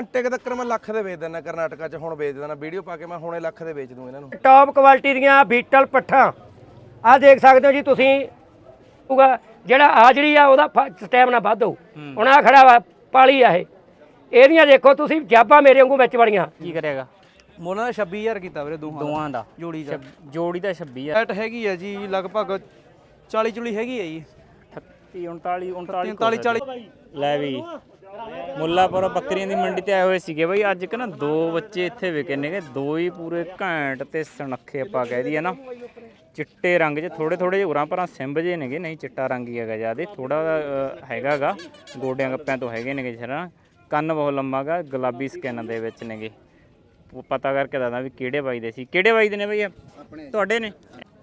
ਘੰਟੇ ਕੁ ਤੱਕ ਮੈਂ ਲੱਖ ਦੇ ਵੇਚ ਦਿੰਦਾ ਕਰਨਾਟਕਾ ਚ ਹੁਣ ਵੇਚ ਦਿੰਦਾ ਵੀਡੀਓ ਪਾ ਕੇ ਮੈਂ ਹੁਣੇ ਲੱਖ ਦੇ ਵੇਚ ਦੂੰ ਇਹਨਾਂ ਨੂੰ। ਟੌਪ ਕੁਆਲਿਟੀ ਦੀਆਂ ਬੀਟਲ ਪੱਠਾਂ। ਆਹ ਦੇਖ ਸਕਦੇ ਹੋ ਜੀ ਤੁਸੀਂ ਹੋਊਗਾ ਜਿਹੜਾ ਆ ਜਿਹੜੀ ਆ ਉਹਦਾ ਸਟੈਮਨਾ ਵੱਧ ਹੋਊ। ਹੁਣ ਆ ਖੜਾ ਵਾ ਪਾਲੀ ਆ ਇਹ। ਇਹਦੀਆਂ ਦੇਖੋ ਤੁਸੀਂ ਜਾਬਾਂ ਮੇਰੇ ਵਾਂਗੂ ਵਿੱਚ ਵੜੀਆਂ। ਕੀ ਕਰੇਗਾ ਮੋਨਾ ਦਾ 26000 ਕੀਤਾ ਵੀਰੇ ਦੋਹਾਂ ਦੋਵਾਂ ਦਾ। ਜੋੜੀ ਦਾ। ਜੋੜੀ ਦਾ 26 ਆ ਰੇਟ ਹੈਗੀ ਆ ਜੀ ਲਗਭਗ 40 ਚੁਲੀ ਹੈਗੀ ਆ ਜੀ। 38 39 39 43 40 ਲੈ ਵੀ। ਮੁੱਲਾਪੁਰ ਬੱਕਰੀਆਂ ਦੀ ਮੰਡੀ ਤੇ ਆਏ ਹੋਏ ਸੀਗੇ ਬਈ। ਅੱਜ ਕਿ ਨਾ ਦੋ ਬੱਚੇ ਇੱਥੇ ਵਿਕੇ ਨੇਗੇ। ਦੋ ਹੀ ਪੂਰੇ ਘੈਂਟ ਤੇ ਸੁਨੱਖੇ ਆਪਾਂ ਕਹਿ ਦਈਏ ਨਾ। ਚਿੱਟੇ ਰੰਗ 'ਚ ਥੋੜੇ ਥੋੜੇ ਜਿਹੇ ਉਰਾਂ ਪਰਾਂ ਸਿੰਬ ਜੇ ਨੇਗੇ। ਨਹੀਂ ਚਿੱਟਾ ਰੰਗ ਹੀ ਹੈਗਾ ਜਿਆਦੇ। ਥੋੜਾ ਹੈਗਾਗਾ। ਗੋਡਿਆਂ ਗੱਪਿਆਂ ਤੋਂ ਹੈਗੇ ਨੇਗੇ ਜਰਾ। ਕੰਨ ਬਹੁਤ ਲੰਮਾਗਾ ਗੁਲਾਬੀ ਸਕਿਨ ਦੇ ਵਿੱਚ ਨੇਗੇ। ਪਤਾ ਕਰਕੇ ਦੱਸਦਾ ਵੀ ਕਿਹੜੇ ਬਾਈ ਦੇ ਸੀ। ਕਿਹੜੇ ਬਾਈ ਦੇ ਨੇ ਬਈ? ਤੁਹਾਡੇ ਨੇ?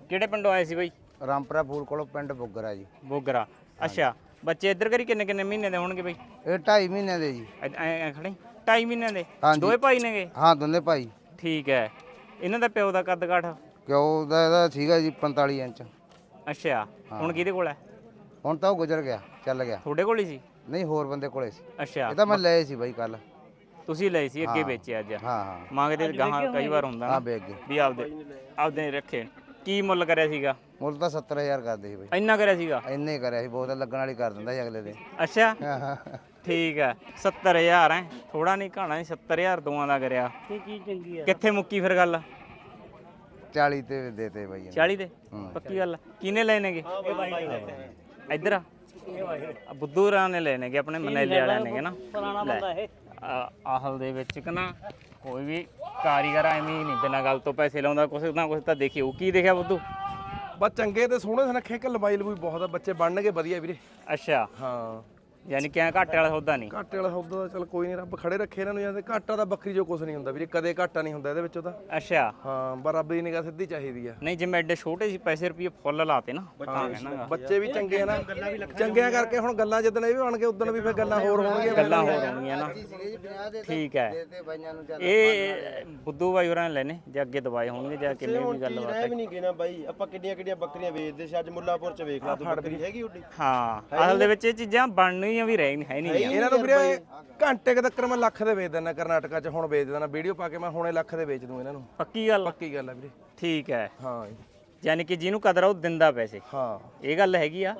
ਕਿਹੜੇ ਪਿੰਡੋਂ ਆਏ ਸੀ ਬਈ? ਰਾਮਪੁਰਾ ਫੂਲ ਕੋਲੋਂ ਪਿੰਡ ਬੁੱਗਰਾ ਜੀ। ਬੋਗਰਾ। ਅੱਛਾ ਬੱਚੇ ਇੱਧਰ ਕਰੀ ਕਿੰਨੇ ਕਿੰਨੇ ਮਹੀਨੇ ਦੇ ਹੋਣਗੇ ਬਈ? ਇਹ 2.5 ਮਹੀਨੇ ਦੇ ਜੀ। ਐ ਖੜੇ? ਢਾਈ ਮਹੀਨੇ ਦੇ? ਹਾਂਜੀ। ਭਾਈ ਨੇਗੇ? ਹਾਂ ਦੋਨੇ ਭਾਈ। ਠੀਕ ਹੈ। ਇਹਨਾਂ ਦਾ ਪਿਓ ਦਾ ਕੱਦ ਕਾਠ? ਕਿਉਂ ਦਾ ਇਹਦਾ ਸੀਗਾ ਜੀ 45 ਇੰਚ। ਅੱਛਾ ਹੁਣ ਕਿਹਦੇ ਕੋਲ ਹੈ? ਹੁਣ ਤਾਂ ਉਹ ਗੁਜ਼ਰ ਗਿਆ ਚੱਲ ਗਿਆ। ਤੁਹਾਡੇ ਕੋਲ ਹੀ ਸੀ? ਨਹੀਂ ਹੋਰ ਬੰਦੇ ਕੋਲੇ ਸੀ। ਅੱਛਾ। ਇਹ ਤਾਂ ਮੈਂ ਲਏ ਸੀ ਬਾਈ ਕੱਲ ਤੁਸੀਂ ਲਈ ਸੀ ਅੱਗੇ ਵੇਚੇ ਅੱਜ। ਹਾਂ ਹਾਂ। ਮੰਗਦੇ ਗਾਹਾਂ ਕਈ ਵਾਰ ਹੁੰਦਾ ਆ ਨਾ। ਵੇਚ ਗਏ ਵੀ ਆਪਦੇ ਆਪਦੇ ਰੱਖੇ। ਕੀ ਮੁੱਲ ਕਰਿਆ ਸੀਗਾ? ਮੁੱਲ ਤਾਂ 70000 ਕਰਦੇ ਸੀ ਬਾਈ। ਇੰਨਾ ਕਰਿਆ ਸੀਗਾ? ਇੰਨੇ ਹੀ ਕਰਿਆ ਸੀ ਬਹੁਤ ਲੱਗਣ ਵਾਲੀ ਕਰ ਦਿੰਦਾ ਸੀ ਅਗਲੇ ਦੇ ਅੱਛਾ? ਠੀਕ ਹੈ 70000 ਹੈ ਥੋੜਾ ਨਹੀਂ ਘਾਣਾ ਨਹੀਂ 70000 ਦੋਆਂ ਦਾ ਕਰਿਆ। ਕੀ ਚੀਜ਼ ਚੰਗੀ ਕਿੱਥੇ ਮੁੱਕੀ ਫਿਰ ਗੱਲ? 40 ਤੇ ਦੇਤੇ ਬਾਈ ਇਹਨੇ। 40 ਦੇ ਪੱਕੀ ਗੱਲ ਆ। ਕਿਹਨੇ ਇੱਧਰ ਆ। ਆ ਬੁੱਧੂ ਰਾਂ ਨੇ ਲਏ ਨੇਗੇ ਆਪਣੇ ਮਨੇਲੇ ਵਾਲਿਆਂ ਨੇਗੇ ਨਾ। ਲੈ, ਆ- ਆਹਲ ਦੇ ਵਿੱਚ ਕਿ ਨਾ ਕੋਈ ਵੀ ਕਾਰੀਗਰ ਐਵੇਂ ਹੀ ਨਹੀਂ ਬਿਨਾਂ ਗੱਲ ਤੋਂ ਪੈਸੇ ਲਾਉਂਦਾ ਕੁਛ ਨਾ ਕੁਛ ਤਾਂ ਦੇਖਿਓ ਕੀ ਦੇਖਿਆ ਬੁੱਧੂ? ਬਸ ਚੰਗੇ ਤੇ ਸੋਹਣੇ ਸੁਨੱਖੇ ਕਿ ਲੰਬਾਈ ਲੰਬੂਈ ਬਹੁਤ ਆ ਬੱਚੇ ਬਣਨਗੇ ਵਧੀਆ ਵੀਰੇ। ਅੱਛਾ। ਹਾਂ। ਯਾਨੀ ਕਿ ਐਂ ਘਾਟੇ ਵਾਲਾ ਸੌਦਾ ਨਹੀਂ। ਘਾਟੇ ਵਾਲਾ ਸੌਦਾ ਤਾਂ ਚਲ ਕੋਈ ਨਹੀਂ ਰੱਬ ਖੜੇ ਰੱਖੇ ਇਹਨਾਂ ਨੂੰ ਜਾਂਦੇ ਘਾਟਾ ਦਾ ਬੱਕਰੀ ਜੋ ਕੁਝ ਨਹੀਂ ਹੁੰਦਾ ਵੀਰੇ ਕਦੇ ਘਾਟਾ ਨਹੀਂ ਹੁੰਦਾ ਇਹਦੇ ਵਿੱਚ ਉਹਦਾ ਅੱਛਾ। ਹਾਂ ਪਰ ਰੱਬ ਦੀ ਨਿਗਾਹ ਸਿੱਧੀ ਚਾਹੀਦੀ ਆ। ਨਹੀਂ ਜਿਵੇਂ ਐਡੇ ਛੋਟੇ ਸੀ ਪੈਸੇ ਰੁਪਏ ਫੁੱਲ ਲਾਤੇ ਨਾ ਤਾਂ ਕਹਿਣਾਗਾ ਬੱਚੇ ਵੀ ਚੰਗੇ ਆ ਨਾ ਚੰਗਿਆਂ ਕਰਕੇ ਹੁਣ ਗੱਲਾਂ ਜਿੱਦਣ ਇਹ ਵੀ ਬਣ ਕੇ ਉਦੋਂ ਵੀ ਫਿਰ ਗੱਲਾਂ ਹੋਰ ਹੋਣਗੀਆਂ। ਗੱਲਾਂ ਹੋ ਰਹੀਆਂ ਨਾ। ਠੀਕ ਹੈ। ਤੇ ਇਹ ਬੁੱਧੂ ਬਾਈ ਹੋਰਾਂ ਨੇ ਲੈਨੇ ਜੇ ਅੱਗੇ ਦਵਾਏ ਹੋਣਗੇ ਜਾਂ ਕਿਵੇਂ ਵੀ ਗੱਲਬਾਤ ਹੈ ਵੀ ਨਹੀਂ ਗਿਣਾ ਬਾਈ? ਆਪਾਂ ਕਿੰਨੀਆਂ ਕਿੰਨੀਆਂ ਬੱਕਰੀਆਂ ਵੇਚਦੇ ਸੀ ਅੱਜ ਮੁੱਲਾਪੁਰ ਚ ਵੇਖ ਲਾ ਤੂੰ ਬੱਕਰੀ ਹੈਗੀ ਉੱਡੀ ਹਾਂ ਅਸਲ ਦੇ ਵਿੱਚ ਇਹ ਚੀਜ਼ਾਂ ਬਣਨੀਆਂ ਵੀ ਰਹਿ ਹੈ ਨਹੀਂ ਇਹਨਾਂ ਨੂੰ ਵੀਰੇ ਘੰਟੇ ਕੁ ਤੱਕ ਮੈਂ ਲੱਖ ਦੇ ਵੇਚ ਦਿੰਦਾ ਕਰਨਾਟਕਾ ਚ ਹੁਣ ਵੇਚ ਦਿੰਦਾ। ਵੀਡੀਓ ਪਾ ਕੇ ਮੈਂ ਹੁਣੇ ਲੱਖ ਦੇ ਵੇਚ ਦੂੰ ਇਹਨਾਂ ਨੂੰ। ਪੱਕੀ ਗੱਲ ਪੱਕੀ ਗੱਲ ਆ ਵੀਰੇ। ਠੀਕ ਹੈ। ਹਾਂ। ਜੀ, ਯਾਨੀ ਕਿ ਜਿਹਨੂੰ ਕਦਰ ਆ ਉਹ ਦਿੰਦਾ ਪੈਸੇ। ਹਾਂ। ਇਹ ਗੱਲ ਹੈਗੀ ਆ।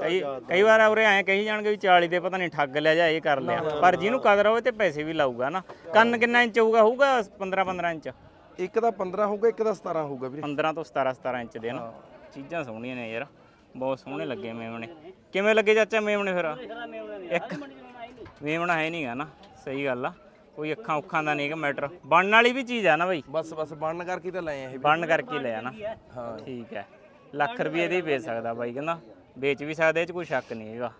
ਕਈ ਕਈ ਵਾਰ ਉਰੇ ਐਂ ਕਹੀ ਜਾਣਗੇ ਵੀ 40 ਦੇ ਪਤਾ ਨਹੀਂ ਠੱਗ ਲਿਆ ਜਾਂ ਇਹ ਕਰ ਲਿਆ। ਪਰ ਜਿਹਨੂੰ ਕਦਰ ਆ ਉਹ ਤੇ ਪੈਸੇ ਵੀ ਲਾਊਗਾ ਨਾ। ਕੰਨ ਕਿੰਨਾ ਇੰਚ ਹੋਊਗਾ? ਹੋਊਗਾ 15 15 ਇੰਚ? ਇੱਕ ਦਾ 15 ਹੋਊਗਾ ਇੱਕ ਦਾ 17 ਹੋਊਗਾ ਵੀਰੇ। 15 ਤੋਂ 17 17 ਇੰਚ ਦੇ ਨਾ। ਚੀਜ਼ਾਂ ਸੋਹਣੀਆਂ ਨੇ ਯਾਰ। ਬਹੁਤ ਸੋਹਣੇ ਲੱਗੇ ਮੇਮਣੇ ਕਿਵੇਂ ਲੱਗੇ ਚਾਚਾ ਮੇਮਣੇ ਫਿਰ? ਇੱਕ ਮੇਮਣਾ ਹੈ ਨਹੀਂਗਾ ਨਾ ਸਹੀ ਗੱਲ ਆ। ਕੋਈ ਅੱਖਾਂ ਉੱਖਾਂ ਦਾ ਨਹੀਂਗਾ ਮੈਟਰ ਬਣਨ ਵਾਲੀ ਵੀ ਚੀਜ਼ ਆ ਨਾ ਬਈ। ਬਸ ਬਸ ਬਣਨ ਕਰਕੇ ਤਾਂ ਲਏ ਆ ਇਹ ਬਣਨ ਕਰਕੇ ਲਿਆ ਨਾ। ਹਾਂ। ਠੀਕ ਹੈ। ਲੱਖ ਰੁਪਏ ਦੇ ਹੀ ਵੇਚ ਸਕਦਾ ਬਾਈ ਕਹਿੰਦਾ। ਵੇਚ ਵੀ ਸਕਦਾ ਇਹ ਚ ਕੋਈ ਸ਼ੱਕ ਨਹੀਂ ਹੈਗਾ।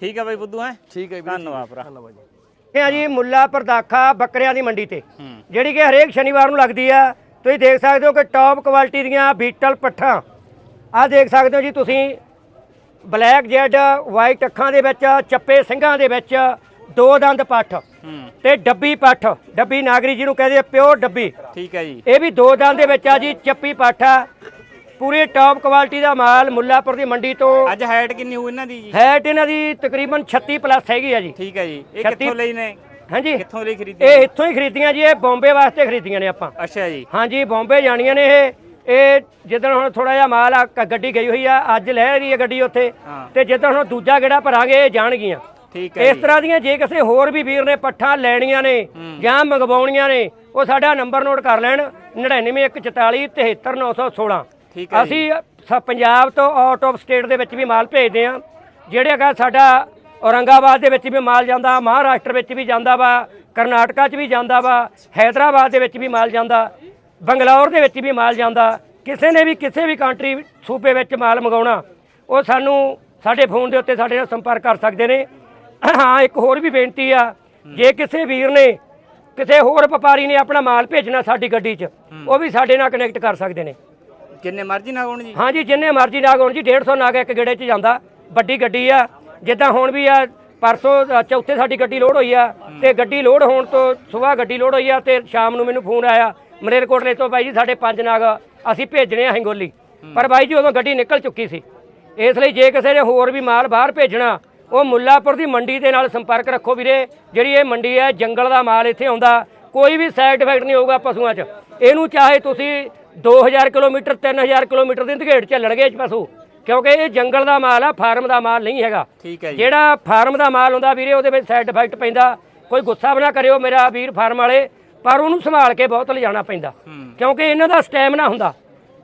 ਠੀਕ ਹੈ ਬਾਈ ਬੁੱਧੂ ਹੈ? ਠੀਕ ਹੈ ਧੰਨਵਾਦ ਭਰਾ। ਧੰਨਵਾਦ ਜੀ। ਇਹ ਆ ਜੀ ਮੁੱਲਾ ਪਰਦਾਖਾ ਬੱਕਰਿਆਂ ਦੀ ਮੰਡੀ ਤੇ। ਜਿਹੜੀ ਕਿ ਹਰੇਕ ਸ਼ਨੀਵਾਰ ਨੂੰ ਲੱਗਦੀ ਆ। ਤੁਸੀਂ ਦੇਖ ਸਕਦੇ ਹੋ ਕਿ ਟੌਪ ਕੁਆਲਿਟੀ ਦੀਆਂ ਬੀਟਲ ਪੱਠਾਂ। ਆਹ ਦੇਖ ਸਕਦੇ ਹੋ ਜੀ ਤੁਸੀਂ ਬਲੈਕ ਜੈਡ ਵਾਈਟ ਅੱਖਾਂ ਦੇ ਵਿੱਚ ਚੱਪੇ ਸਿੰਘਾਂ ਦੇ ਵਿੱਚ ਦੋ ਦੰਦ ਪੱਠ ਤੇ ਡੱਬੀ ਪੱਠ। ਡੱਬੀ ਨਾਗਰੀ ਜਿਹਨੂੰ ਕਹਿੰਦੇ ਆ ਪਿਓਰ ਡੱਬੀ। ਠੀਕ ਹੈ ਜੀ। ਇਹ ਵੀ ਦੋ ਦੰਦ ਦੇ ਵਿੱਚ ਆ ਜੀ ਚੱਪੀ ਪੱਠ ਆ। ਪੂਰੀ ਟੌਪ ਕੁਆਲਿਟੀ ਦਾ ਮਾਲ ਮੁੱਲਾਪੁਰ ਦੀ ਮੰਡੀ ਤੋਂ ਅੱਜ ਹਾਈਟ ਕਿੰਨੀ ਹੋਊ ਇਹਨਾਂ ਦੀ ਜੀ? ਹੈਟ ਇਹਨਾਂ ਦੀ ਤਕਰੀਬਨ 36 ਪਲੱਸ ਹੈਗੀ ਆ ਜੀ। ਠੀਕ ਹੈ ਜੀ। ਇਹ ਕਿੱਥੋਂ ਲਈ ਨੇ? ਹਾਂਜੀ। ਕਿੱਥੋਂ ਲਈ ਖਰੀਦੀ ਇਹ ਇੱਥੋਂ ਹੀ ਖਰੀਦੀਆਂ ਜੀ ਇਹ ਬੰਬੇ ਵਾਸਤੇ ਖਰੀਦੀਆਂ ਨੇ ਆਪਾਂ। ਅੱਛਾ ਜੀ। ਹਾਂਜੀ ਬੰਬੇ ਜਾਣੀਆਂ ਨੇ ਇਹ। ਇਹ ਜਿੱਦਣ ਹੁਣ ਥੋੜਾ ਜਿਹਾ ਮਾਲ ਆ ਕ- ਗੱਡੀ ਗਈ ਹੋਈ ਆ ਅੱਜ ਲੈ ਰਹੀ ਹੈ ਗੱਡੀ ਉੱਥੇ। ਤੇ ਜਿੱਦਣ ਹੁਣ ਦੂਜਾ ਗੇੜਾ ਭਰਾਂਗੇ ਇਹ ਜਾਣਗੀਆਂ। ਠੀਕ ਹੈ ਇਸ ਤਰ੍ਹਾਂ ਦੀਆਂ ਜੇ ਕਿਸੇ ਹੋਰ ਵੀ ਵੀਰ ਨੇ ਪੱਠਾਂ ਲੈਣੀਆਂ ਨੇ ਜਾਂ ਮੰਗਵਾਉਣੀਆਂ ਨੇ ਉਹ ਸਾਡਾ ਨੰਬਰ ਨੋਟ ਕਰ ਲੈਣ 99144 73916 ਠੀਕ ਹੈ ਅਸੀਂ ਸ- ਪੰਜਾਬ ਤੋਂ ਆਊਟ ਆਫ ਸਟੇਟ ਦੇ ਵਿੱਚ ਵੀ ਮਾਲ ਭੇਜਦੇ ਆ ਜਿਹੜੇ ਹੈਗਾ ਸਾਡਾ ਔਰੰਗਾਬਾਦ ਦੇ ਵਿੱਚ ਵੀ ਮਾਲ ਜਾਂਦਾ ਮਹਾਰਾਸ਼ਟਰ ਵਿੱਚ ਵੀ ਜਾਂਦਾ ਵਾ ਕਰਨਾਟਕਾ 'ਚ ਵੀ ਜਾਂਦਾ ਵਾ ਹੈਦਰਾਬਾਦ ਦੇ ਵਿੱਚ ਵੀ ਮਾਲ ਜਾਂਦਾ ਬੰਗਲੌਰ ਦੇ ਵਿੱਚ ਵੀ ਮਾਲ ਜਾਂਦਾ ਕਿਸੇ ਨੇ ਵੀ ਕਿਸੇ ਵੀ ਕੰਟਰੀ ਸੂਬੇ ਵਿੱਚ ਮਾਲ ਮੰਗਾਉਣਾ ਉਹ ਸਾਨੂੰ ਸਾਡੇ ਫੋਨ ਦੇ ਉੱਤੇ ਸਾਡੇ ਨਾਲ ਸੰਪਰਕ ਕਰ ਸਕਦੇ ਨੇ। ਹਾਂ ਇੱਕ ਹੋਰ ਵੀ ਬੇਨਤੀ ਆ ਜੇ ਕਿਸੇ ਵੀਰ ਨੇ ਕਿਸੇ ਹੋਰ ਵਪਾਰੀ ਨੇ ਆਪਣਾ ਮਾਲ ਭੇਜਣਾ ਸਾਡੀ ਗੱਡੀ 'ਚ ਉਹ ਵੀ ਸਾਡੇ ਨਾਲ ਕਨੈਕਟ ਕਰ ਸਕਦੇ ਨੇ। ਕਿੰਨੇ ਮਰਜ਼ੀ ਨਾ ਹੋਣ ਜੀ। ਹਾਂਜੀ ਜਿੰਨੇ ਮਰਜ਼ੀ ਨਾਗ ਹੋਣ ਜੀ 150 ਨਾਗ ਇੱਕ ਗੇੜੇ 'ਚ ਜਾਂਦਾ ਵੱਡੀ ਗੱਡੀ ਆ ਜਿੱਦਾਂ ਹੁਣ ਵੀ ਆ ਪਰਸੋਂ ਚੌਥੇ ਸਾਡੀ ਗੱਡੀ ਲੋਡ ਹੋਈ ਆ ਤੇ ਗੱਡੀ ਲੋਡ ਹੋਣ ਤੋਂ ਸਵੇਰ ਗੱਡੀ ਲੋਡ ਹੋਈ ਆ ਤੇ ਸ਼ਾਮ ਨੂੰ ਮੈਨੂੰ ਫੋਨ ਆਇਆ ਮਲੇਰਕੋਟਲੇ ਤੋਂ ਬਾਈ ਜੀ ਸਾਡੇ ਪੰਜ ਨਾਗ ਅਸੀਂ ਭੇਜਣੇ ਆ ਹੰਗੋਲੀ ਪਰ ਬਾਈ ਜੀ ਉਦੋਂ ਗੱਡੀ ਨਿਕਲ ਚੁੱਕੀ ਸੀ। ਇਸ ਲਈ ਜੇ ਕਿਸੇ ਨੇ ਹੋਰ ਵੀ ਮਾਲ ਬਾਹਰ ਭੇਜਣਾ ਉਹ ਮੁੱਲਾਪੁਰ ਦੀ ਮੰਡੀ ਦੇ ਨਾਲ ਸੰਪਰਕ ਰੱਖੋ ਵੀਰੇ। ਜਿਹੜੀ ਇਹ ਮੰਡੀ ਹੈ ਜੰਗਲ ਦਾ ਮਾਲ ਇੱਥੇ ਆਉਂਦਾ। ਕੋਈ ਵੀ ਸਾਈਡ ਇਫੈਕਟ ਨਹੀਂ ਹੋਊਗਾ ਪਸ਼ੂਆਂ 'ਚ। ਇਹਨੂੰ ਚਾਹੇ ਤੁਸੀਂ 2000 ਕਿਲੋਮੀਟਰ 3000 ਕਿਲੋਮੀਟਰ ਦੀ ਧਗੇੜ ਚੱਲਣਗੇ ਇਹ ਪਸ਼ੂ। ਕਿਉਂਕਿ ਇਹ ਜੰਗਲ ਦਾ ਮਾਲ ਆ ਫਾਰਮ ਦਾ ਮਾਲ ਨਹੀਂ ਹੈਗਾ। ਠੀਕ ਹੈ ਜਿਹੜਾ ਫਾਰਮ ਦਾ ਮਾਲ ਹੁੰਦਾ ਵੀਰੇ ਉਹਦੇ ਵਿੱਚ ਸਾਈਡ ਇਫੈਕਟ ਪੈਂਦਾ। ਕੋਈ ਗੁੱਸਾ ਨਾ ਕਰਿਓ ਮੇਰਾ ਵੀਰ ਫਾਰਮ ਵਾਲੇ। ਪਰ ਉਹਨੂੰ ਸੰਭਾਲ ਕੇ ਬਹੁਤ ਲਿਜਾਣਾ ਪੈਂਦਾ। ਕਿਉਂਕਿ ਇਹਨਾਂ ਦਾ ਸਟੈਮਿਨਾ ਹੁੰਦਾ।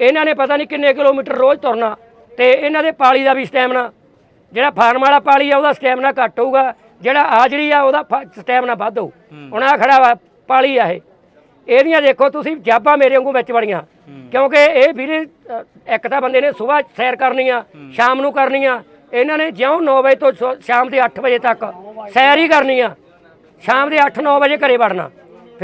ਇਹਨਾਂ ਨੇ ਪਤਾ ਨਹੀਂ ਕਿੰਨੇ ਕਿਲੋਮੀਟਰ ਰੋਜ਼ ਤੁਰਨਾ ਤੇ ਇਹਨਾਂ ਦੇ ਪਾਲੀ ਦਾ ਵੀ ਸਟੈਮਿਨਾ। ਜਿਹੜਾ ਫਾਰਮ ਵਾਲਾ ਪਾਲੀ ਆ ਉਹਦਾ ਸਟੈਮਿਨਾ ਘੱਟ ਹੋਊਗਾ। ਜਿਹੜਾ ਆ ਜਿਹੜੀ ਆ ਉਹਦਾ ਸਟੈਮਿਨਾ ਵੱਧ ਹੋਊ। ਹੁਣ ਆ ਖੜਾ ਪਾਲੀ ਆ ਇਹ। ਇਹਦੀਆਂ ਦੇਖੋ ਤੁਸੀਂ ਜਾਬਾਂ ਮੇਰੇ ਵਾਂਗੂ ਵਿੱਚ ਵੜੀਆਂ। ਕਿਉਂਕਿ ਇਹ ਵੀਰੇ ਇੱਕ ਤਾਂ ਬੰਦੇ ਨੇ ਸਵੇਰ ਸੈਰ ਕਰਨੀ ਆ ਸ਼ਾਮ ਨੂੰ ਕਰਨੀ ਆ। ਇਹਨਾਂ ਨੇ ਜਿਉਂ 9 ਵਜੇ ਤੋਂ ਸ਼ਾਮ ਦੇ 8 ਵਜੇ ਤੱਕ ਸੈਰ ਹੀ ਕਰਨੀ ਆ। ਸ਼ਾਮ ਦੇ 8-9 ਵਜੇ ਘਰੇ ਵੜਨਾ।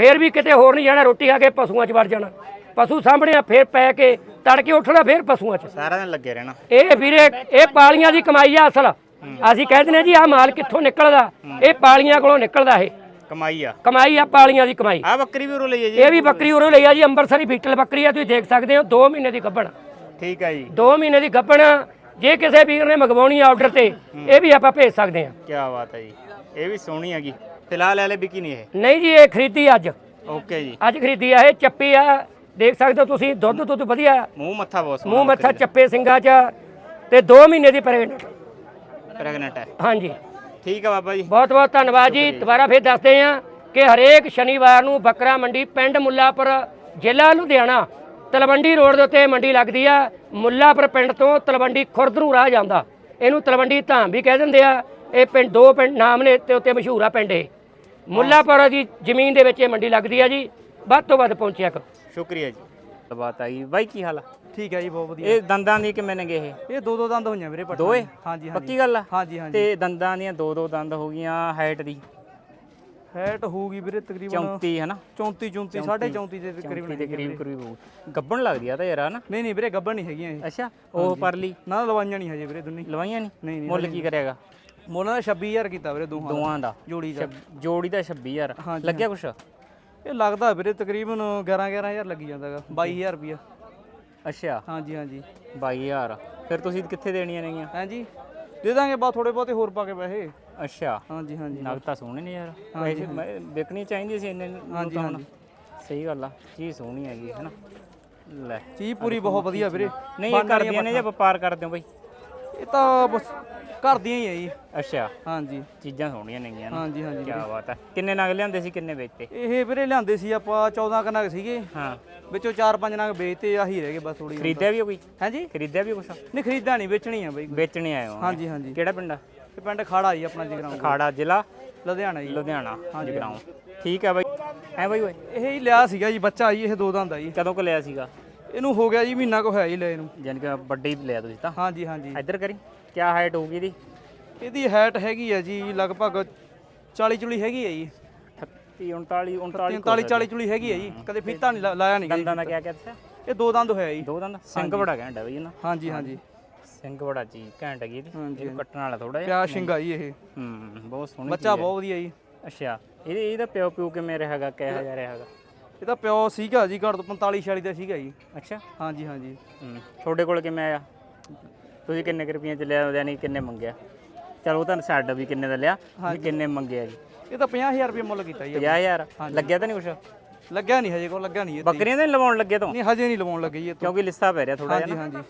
ਫੇਰ ਵੀ ਕਿਤੇ ਹੋਰ ਨਹੀਂ ਜਾਣਾ ਰੋਟੀ ਖਾ ਕੇ ਪਸ਼ੂਆਂ 'ਚ ਵੜ ਜਾਣਾ। ਪਸ਼ੂ ਸਾਹਮਣੇ ਆ ਫੇਰ ਪੈ ਕੇ ਤੜਕੇ ਉੱਠਣਾ ਫੇਰ ਪਸ਼ੂਆਂ 'ਚ। ਸਾਰਾ ਦਿਨ ਲੱਗੇ ਰਹਿਣਾ। ਇਹ ਵੀਰੇ ਇਹ ਪਾਲੀਆਂ ਦੀ ਕਮਾਈ ਆ ਅਸਲ। ਅਸੀਂ ਕਹਿੰਦੇ ਨੇ ਜੀ ਆਹ ਮਾਲ ਕਿੱਥੋਂ ਨਿਕਲਦਾ? ਇਹ ਪਾਲੀਆਂ ਕੋਲੋਂ ਨਿਕਲਦਾ ਇਹ। ਕਮਾਈ ਆ। ਕਮਾਈ ਆ ਪਾਲੀਆਂ ਦੀ ਕਮਾਈ। ਆ ਬੱਕਰੀ ਵੀ ਉਰੋਂ ਲਈ ਹੈ ਜੀ। ਇਹ ਵੀ ਬੱਕਰੀ ਉਰੋਂ ਲਈ ਆ ਜੀ ਅੰਮ੍ਰਿਤਸਰੀ ਬੀਟਲ ਬੱਕਰੀ ਆ ਤੁਸੀਂ ਦੇਖ ਸਕਦੇ ਹੋ 2 ਮਹੀਨੇ ਦੀ ਗੱਭਣ। ਠੀਕ ਹੈ ਜੀ। 2 ਮਹੀਨੇ ਦੀ ਗੱਭਣ ਜੇ ਕਿਸੇ ਵੀਰ ਨੇ ਮੰਗਵਾਉਣੀ ਆ ਆਰਡਰ ਤੇ ਇਹ ਵੀ ਆਪਾਂ ਭੇਜ ਸਕਦੇ ਹਾਂ। ਕੀ ਬਾਤ ਹੈ ਜੀ। ਇਹ ਵੀ ਸੋਹਣੀ ਹੈਗੀ ਫਿਲਹਾਲ ਵਾਲੇ ਵਿਕੀ ਨਹੀਂ ਇਹ? ਨਹੀਂ ਜੀ ਇਹ ਖਰੀਦੀ ਅੱਜ। ਓਕੇ ਜੀ। ਅੱਜ ਖਰੀਦੀ ਆ ਇਹ ਚੱਪੀ ਆ। ਦੇਖ ਸਕਦੇ ਹੋ ਤੁਸੀਂ ਦੁੱਧ ਦੁੱਧ ਵਧੀਆ। ਮੂੰਹ ਮੱਥਾ ਬਹੁਤ ਸੋਹਣਾ ਮੂੰਹ ਮੱਥਾ ਚੱਪੇ ਸਿੰਘਾਂ 'ਚ ਤੇ 2 ਮਹੀਨੇ ਦੀ ਪ੍ਰੈਗਨੈਂਟ ਪ੍ਰੈਗਨੈਂਟ ਹੈ। ਹਾਂਜੀ। ਠੀਕ ਹੈ ਬਾਬਾ ਜੀ। ਬਹੁਤ ਬਹੁਤ ਧੰਨਵਾਦ ਜੀ। ਦੁਬਾਰਾ ਫੇਰ ਦੱਸਦੇ ਹਾਂ ਕਿ ਹਰੇਕ ਸ਼ਨੀਵਾਰ ਨੂੰ ਬੱਕਰਾ ਮੰਡੀ ਪਿੰਡ ਮੁੱਲਾਪੁਰ ਜ਼ਿਲ੍ਹਾ ਲੁਧਿਆਣਾ ਤਲਵੰਡੀ ਰੋਡ ਦੇ ਉੱਤੇ ਮੰਡੀ ਲੱਗਦੀ ਆ। ਮੁੱਲਾਪੁਰ ਪਿੰਡ ਤੋਂ ਤਲਵੰਡੀ ਖੁਰਦ ਨੂੰ ਰਾਹ ਜਾਂਦਾ। ਇਹਨੂੰ ਤਲਵੰਡੀ ਧਾਮ ਵੀ ਕਹਿ ਦਿੰਦੇ ਆ। ਇਹ ਪਿੰਡ ਦੋ ਪਿੰਡ ਨਾਮ ਨੇ ਤੇ ਉੱਤੇ ਮਸ਼ਹੂਰ ਆ ਪਿੰਡ ਇਹ। ਮੁੱਲਾਪੁਰ ਦੀ ਜ਼ਮੀਨ ਦੇ ਵਿੱਚ ਇਹ ਮੰਡੀ ਲੱਗਦੀ ਆ ਜੀ। ਵੱਧ ਤੋਂ ਵੱਧ ਪਹੁੰਚਿਆ ਕਰੋ। ਸ਼ੁਕਰੀਆ ਜੀ। ਬਾਤ ਆਈ ਬਾਈ ਕੀ ਹਾਲ ਆ? ਠੀਕ ਹੈ ਜੀ ਬਹੁਤ ਵਧੀਆ। ਇਹ ਦੰਦਾਂ ਦੀ ਕਿਵੇਂ ਨੇਗੇ ਇਹ? ਇਹ ਦੋ ਦੋ ਦੰਦ ਹੋਈਆਂ ਵੀਰੇ ਪੱਠਾਂ ਦੋਏ? ਦੀਆਂ। ਹਾਂਜੀ ਹਾਂਜੀ। ਪੱਕੀ ਗੱਲ ਆ? ਹਾਂਜੀ ਹਾਂਜੀ। ਤੇ ਦੰਦਾਂ ਦੀਆਂ ਦੋ ਦੋ ਦੰਦ ਹੋ ਗਈਆਂ ਹਾਈਟ ਦੀ? ਹੈਟ ਹੋਊਗੀ ਵੀਰੇ ਤਕਰੀਬਨ 34 ਹੈ ਨਾ 34 34 34 ਦੇ ਤਕਰੀਬਨ 34 ਦੇ ਕਰੀਬ ਕਰੀਬ ਹੋਊ। ਗੱਬਣ ਲੱਗਦੀ ਆ ਤਾਂ ਯਾਰ ਹਨਾ? ਨਹੀਂ ਨਹੀਂ ਵੀਰੇ ਗੱਬਣ ਨਹੀਂ ਹੈਗੀਆਂ ਇਹ। ਅੱਛਾ ਉਹ ਪਰਲੀ? ਨਾ ਲਵਾਈਆਂ ਨਹੀਂ ਹਜੇ ਵੀਰੇ ਦੋਨੇ ਲਵਾਈਆਂ ਨਹੀਂ? ਨਹੀਂ, ਨਹੀਂ, ਮੁੱਲ ਕੀ ਕਰੇਗਾ ਮੋਨਾ ਦਾ 26000 ਕੀਤਾ ਵੀਰੇ ਦੋਹਾਂ ਦਾ। ਦੋਵਾਂ ਦਾ। ਜੋੜੀ ਦਾ। ਜੋੜੀ ਦਾ 26000 ਹਾਂਜੀ, ਲੱਗਿਆ ਕੁਛ? ਇਹ ਲੱਗਦਾ ਵੀਰੇ ਤਕਰੀਬਨ 11 11000 ਲੱਗੀ ਜਾਂਦਾਗਾ 22000 ਰੁਪਿਆ ਅੱਛਾ। ਹਾਂਜੀ ਹਾਂਜੀ। 22000 ਫਿਰ ਤੁਸੀਂ ਕਿੱਥੇ ਦੇਣੀਆਂ ਨੇਗੀਆਂ? ਹਾਂਜੀ ਦੇ ਦਾਂਗੇ ਬਾ ਥੋੜੇ ਬਹੁਤੇ ਹੋਰ ਪਾ ਕੇ ਪੈਸੇ। ਅੱਛਾ। ਹਾਂਜੀ ਹਾਂਜੀ। ਨਗ ਤਾਂ ਸੋਹਣੇ ਨੇ ਯਾਰ। ਮੈਂ- ਵਿਕਣੀ ਚਾਹੀਦੀ ਸੀ ਇੰਨੇ ਨੂੰ ਹਾਂਜੀ, ਤਾਂ ਹੁਣ। ਹਾਂਜੀ। ਸਹੀ ਗੱਲ ਆ। ਚੀਜ਼ ਸੋਹਣੀ ਹੈਗੀ ਹੈ ਨਾ ਲੈ। ਚੀਜ਼ ਪੂਰੀ ਬਹੁਤ ਵਧੀਆ ਵੀਰੇ। ਨਹੀਂ ਇਹ ਕਰਦੀਆਂ ਨੇ ਜਾਂ ਵਪਾਰ ਕਰਦੇ ਹੋ ਬਈ? ਇਹ ਤਾਂ ਬਸ ਘਰ ਦੀਆਂ ਹੀ ਹੈ ਜੀ। ਅੱਛਾ। ਹਾਂਜੀ। ਚੀਜ਼ਾਂ ਸੋਹਣੀਆਂ ਨੇਗੀਆਂ ਨਾ। ਹਾਂਜੀ ਹਾਂਜੀ। ਕੀ ਬਾਤ ਹੈ ਕਿੰਨੇ ਨਗ ਲਿਆਂਦੇ ਸੀ ਕਿੰਨੇ ਵੇਚਤੇ? ਇਹ ਵੀਰੇ ਲਿਆਂਦੇ ਸੀ ਆਪਾਂ 14 ਕਨਾਕ ਸੀਗੇ। ਹਾਂ। ਵਿੱਚੋਂ 4-5 ਨਗ ਵੇਚਤੇ ਆਹੀ ਰਹਿ ਗਏ ਬਸ ਥੋੜੀ ਖਰੀਦਿਆ ਵੀ ਕੋਈ? ਹਾਂਜੀ। ਖਰੀਦਿਆ ਵੀ ਕੁਛ? ਨਹੀਂ ਖਰੀਦਾ ਨਹੀਂ ਵੇਚਣੀ ਆ ਬਈ ਵੇਚਣੇ ਆਏ ਹੋ। ਹਾਂਜੀ ਹਾਂਜੀ। ਕਿਹੜਾ ਪਿੰਡ ਆ? ਇਹ ਪਿੰਡ ਖਾੜਾ ਜੀ ਆਪਣਾ ਜਗਰਾਉਂ। ਖਾੜਾ ਜ਼ਿਲ੍ਹਾ? ਲੁਧਿਆਣਾ ਜੀ। ਲੁਧਿਆਣਾ ਜਗਰਾਉਂ। ਠੀਕ ਹੈ ਬਾਈ। ਐ ਬਾਈ ਓਏ? ਇਹ ਹੀ ਲਿਆ ਸੀਗਾ ਜੀ ਬੱਚਾ ਜੀ ਇਹ ਦੋ ਦੰਦ ਆ ਜੀ। ਕਦੋਂ ਕੁ ਲਿਆ ਸੀਗਾ? ਇਹਨੂੰ ਹੋ ਗਿਆ ਜੀ ਮਹੀਨਾ ਕੋ ਹੋਇਆ ਜੀ ਲੈ ਇਹਨੂੰ ਜਾਨ ਕਿ ਵੱਡੇ ਲਿਆ ਤੁਸੀਂ ਤਾਂ? ਹਾਂਜੀ ਹਾਂਜੀ। ਇੱਧਰ ਕਰੀ। ਕੀ ਹਾਈਟ ਹੋਊਗੀ ਇਹਦੀ? ਇਹਦੀ ਹਾਈਟ ਹੈਗੀ ਹੈ ਜੀ ਲਗਭਗ 40 ਚੁਲੀ ਹੈਗੀ ਹੈ ਜੀ। 38 39 39 43 40 ਚੁਲੀ ਹੈਗੀ ਹੈ ਜੀ। ਕਦੇ ਫੀਤਾ ਨਹੀਂ ਲਾਇਆ ਨਹੀਂ ਦੰਦਾਂ ਦਾ ਕਿਆ ਕਿਆ ਦੱਸਿਆ ਇਹ ਦੋ ਦੰਦ ਹੋਇਆ ਜੀ। ਦੋ ਦੰਦ? ਸਿੰਘ ਬੜਾ ਘੈਂਟ ਹੈ ਬਈ ਇਹਨਾਂ ਹਾਂਜੀ ਹਾਂਜੀ। ਸਿੰਘ ਬੜਾ ਚੀਜ਼ ਘੈਂਟ ਹੈਗੀ ਇਹਦੀ। ਹਾਂਜੀ, ਇਹਨੂੰ ਕੱਟਣ ਵਾਲਾ ਥੋੜਾ ਜਿਹਾ। ਪਿਆ ਸ਼ਿੰਗਾ ਜੀ ਇਹ। ਹੂੰ ਬਹੁਤ ਸੋਹਣੀ ਬੱਚਾ ਬਹੁਤ ਵਧੀਆ ਜੀ। ਅੱਛਾ। ਇਹਦੇ ਇਹਦਾ ਪਿਓ ਪਿਓ ਕਿਵੇਂ ਰਿਹਾਗਾ ਕਿਹਾ ਜਾ ਰਿਹਾਗਾ ਇਹਦਾ ਪਿਓ ਸੀਗਾ ਜੀ ਘੱਟ ਤੋਂ 45 46 ਦਾ ਸੀਗਾ ਜੀ। ਅੱਛਾ। ਹਾਂਜੀ ਹਾਂਜੀ। ਹੂੰ ਤੁਹਾਡੇ ਕੋਲ ਕਿਵੇਂ ਆਇਆ? ਤੁਸੀਂ ਕਿੰਨੇ ਕੁ ਰੁਪਈਆਂ ਚ ਲਿਆ ਯਾਨੀ ਕਿੰਨੇ ਮੰਗਿਆ? ਚਲ ਉਹ ਤਾਂ ਛੱਡ ਵੀ ਕਿੰਨੇ ਦਾ ਲਿਆ ਵੀ ਕਿੰਨੇ ਮੰਗਿਆ ਜੀ? ਇਹ ਤਾਂ 50000 ਰੁਪਏ ਮੁੱਲ ਕੀਤਾ ਜੀ। 50000 ਲੱਗਿਆ ਤਾਂ ਨਹੀਂ ਕੁਛ? ਲੱਗਿਆ ਨਹੀਂ ਹਜੇ ਕੋਲ ਲੱਗਿਆ ਨਹੀਂ ਇਹ ਬੱਕਰੀਆਂ ਤਾਂ ਨਹੀਂ ਲਵਾਉਣ ਲੱਗੇ ਤੋਂ? ਨਹੀਂ ਹਜੇ ਨਹੀਂ ਲਵਾਉਣ ਲੱਗੇ ਜੀ ਇਹ ਤੋਂ ਕਿਉਂਕਿ ਲਿਸਤਾ ਪੈ ਰਿਹਾ ਥੋੜਾ ਹਾਂਜੀ ਜਿਹਾ ਹਾਂਜੀ ਨਾ।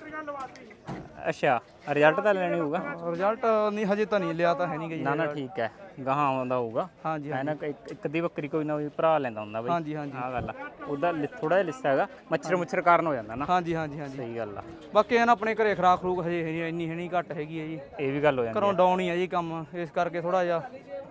ਅੱਛਾ ਰਿਜ਼ਲਟ ਤਾਂ ਲੈਣੀ ਹੋਊਗਾ। ਰਿਜ਼ਲਟ ਨਹੀਂ ਹਜੇ ਤਾਂ ਨਹੀਂ ਲਿਆ ਤਾਂ ਹੈ ਨਹੀਂ ਗਈ ਨਾ ਨਾ ਠੀਕ ਹੈ। ਗਾਹਾਂ ਆਉਂਦਾ ਹੋਊਗਾ। ਹਾਂਜੀ ਹੈ ਨਾ ਇੱਕ ਇੱਕ ਅੱਧੀ ਬੱਕਰੀ ਕੋਈ ਨਾ ਕੋਈ ਭਰਾ ਲੈਂਦਾ ਹੁੰਦਾ ਬਈ। ਹਾਂਜੀ ਹਾਂਜੀ। ਆਹ ਗੱਲ ਆ। ਉਹਦਾ ਥੋੜਾ ਜਿਹਾ ਲਿਸਾ ਹੈਗਾ ਮੱਛਰ ਮੁੱਛਰ ਕਾਰਨ ਹੋ ਜਾਂਦਾ ਨਾ। ਹਾਂਜੀ ਹਾਂਜੀ ਹਾਂਜੀ। ਸਹੀ ਗੱਲ ਆ। ਬਾਕੀ ਇਹ ਨਾ ਆਪਣੇ ਘਰੇ ਖਰਾਕ ਖਰੂਕ ਹਜੇ ਹੈ ਨਹੀਂ ਇੰਨੀ ਹੈ ਨਹੀਂ ਘੱਟ ਹੈਗੀ ਹੈ ਜੀ। ਇਹ ਵੀ ਗੱਲ ਹੋ ਜਾਂਦੀ ਘਰੋਂ ਡਾਊਨ ਹੀ ਹੈ ਜੀ ਕੰਮ ਇਸ ਕਰਕੇ ਥੋੜਾ ਜਿਹਾ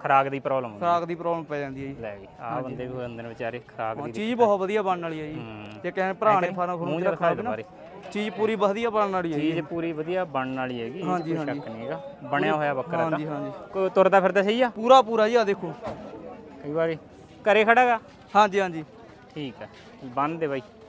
ਖਰਾਕ ਦੀ ਪ੍ਰੋਬਲਮ ਹੁੰਦੀ ਖਰਾਕ ਦੀ ਪ੍ਰੋਬਲਮ ਪੈ ਜਾਂਦੀ ਹੈ ਜੀ। ਲੈ ਵੀ ਆਹ ਬੰਦੇ ਵੀ ਹੋ ਜਾਂਦੇ ਨੇ ਵਿਚਾਰੇ ਖਰਾਕ ਦੀ ਚੀਜ਼ ਬਹੁਤ ਵਧੀਆ ਬਣਨ ਵਾਲੀ ਹੈ ਜੀ। ਜੇ ਕਿਸੇ ਭਰਾ ਨੇ ਫਾਰਮ ਫਰੂਮ ਰੱਖਣਾ ਹੋਵੇ ਨਾ ਚੀਜ਼ ਪੂਰੀ ਵਧੀਆ ਬਣਨ ਵਾਲੀ ਹੈ ਚੀਜ਼ ਪੂਰੀ ਵਧੀਆ ਬਣਨ ਵਾਲੀ ਹੈਗੀ ਹਾਂਜੀ, ਕੋਈ ਹਾਂਜੀ। ਸ਼ੱਕ ਨਹੀਂ ਹੈਗਾ। ਬਣਿਆ ਹੋਇਆ ਬੱਕਰਾ ਤਾਂ। ਹਾਂਜੀ ਹਾਂਜੀ। ਕੋਈ ਤੁਰਦਾ ਫਿਰਦਾ ਸਹੀ ਆ? ਪੂਰਾ ਪੂਰਾ ਜੀ ਆ ਦੇਖੋ। ਕਈ ਵਾਰੀ। ਘਰੇ ਖੜਾਗਾ? ਹਾਂਜੀ ਹਾਂਜੀ। ਠੀਕ ਹੈ ਬੰਨ ਦੇ ਬਾਈ।